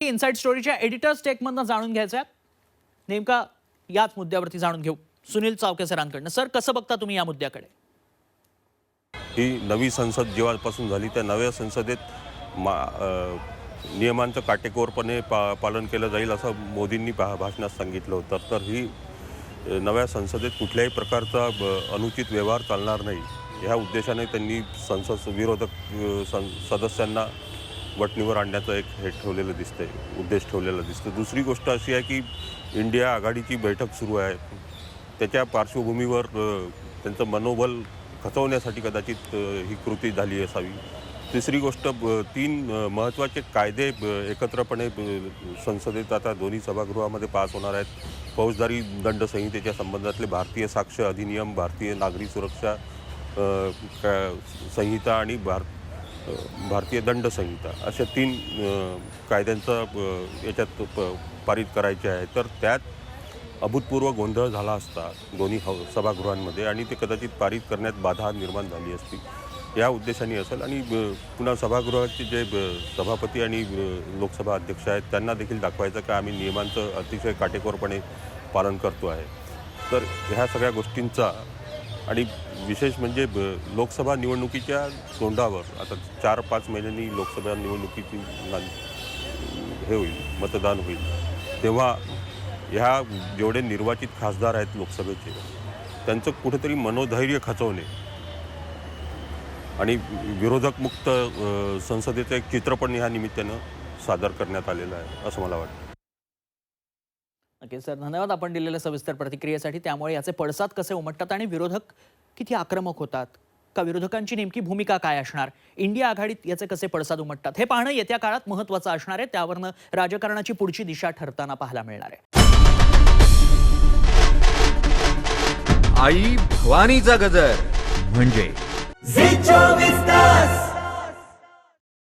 Inside स्टोरीच्या editors टेकमधनं जाणून घ्यायचं नेमका याच मुद्द्यावरती जाणून घेऊ. सुनील चावके सरांकडनं. सर कसं बघता तुम्ही या मुद्द्याकडे? ही नवी संसद जेव्हापासून झाली. त्या नव्या संसदेत मा नियमांचं काटेकोरपणे पा पालन केलं जाईल असं मोदींनी पा भाषणात सांगितलं होतं. तर ही नव्या संसदेत कुठल्याही प्रकारचा अनुचित व्यवहार चालणार नाही. ह्या उद्देशाने त्यांनी संसद विरोधक सं सदस्यांना वटणीवर आणण्याचं एक हे ठेवलेलं दिसतंय उद्देश ठेवलेला दिसतो दुसरी गोष्ट अशी आहे की इंडिया आघाडीची बैठक सुरू आहे. त्याच्या पार्श्वभूमीवर त्यांचं मनोबल खचवण्यासाठी कदाचित ही कृती झाली असावी. तिसरी गोष्ट तीन महत्त्वाचे कायदे ब- एकत्रपणे संसदेत आता दोन्ही सभागृहामध्ये पास होणार आहेत. फौजदारी दंड संहितेच्या संबंधातले भारतीय साक्ष अधिनियम भारतीय नागरी सुरक्षा संहिता आणि भार भारतीय दंड संहिता अशा तीन कायद्यांचा याच्यात प- पारित करायचे आहे. तर त्यात अभूतपूर्व गोंधळ झाला असता दोन्ही ह सभागृहांमध्ये आणि ते कदाचित पारित करण्यात बाधा निर्माण झाली असती. या उद्देशाने असेल आणि पुन्हा सभागृहाचे जे ब- सभापती आणि लोकसभा अध्यक्ष आहेत त्यांना देखील दाखवायचं का आम्ही नियमांचं अतिशय काटेकोरपणे पालन करतो आहे. तर ह्या सगळ्या गोष्टींचा आणि विशेष म्हणजे ब- लोकसभा निवडणुकीच्या तोंडावर आता चार पाच महिन्यांनी लोकसभा निवडणुकीची हे होईल मतदान होईल. तेव्हा ह्या जेवढे निर्वाचित खासदार आहेत लोकसभेचे त्यांचं कुठेतरी मनोधैर्य खचवणे आणि विरोधक मुक्त संसदेचं एक चित्रपट ह्या निमित्तानं सादर करण्यात आलेलं आहे असं मला वाटतं. ओके सर धन्यवाद आपण दिलेल्या सविस्तर प्रतिक्रियेसाठी. त्यामुळे याचे पडसाद कसे उमटतात आणि विरोधक किती आक्रमक होतात? का विरोधकांची नेमकी भूमिका काय असणार? इंडिया आघाडीत याचे कसे पडसाद उमटतात? हे पाहणं येत्या काळात महत्वाचं असणार आहे. त्यावरनं राजकारणाची पुढची दिशा ठरताना पाहायला मिळणार आहे. आई भवानीचा गजर. म्हणजे?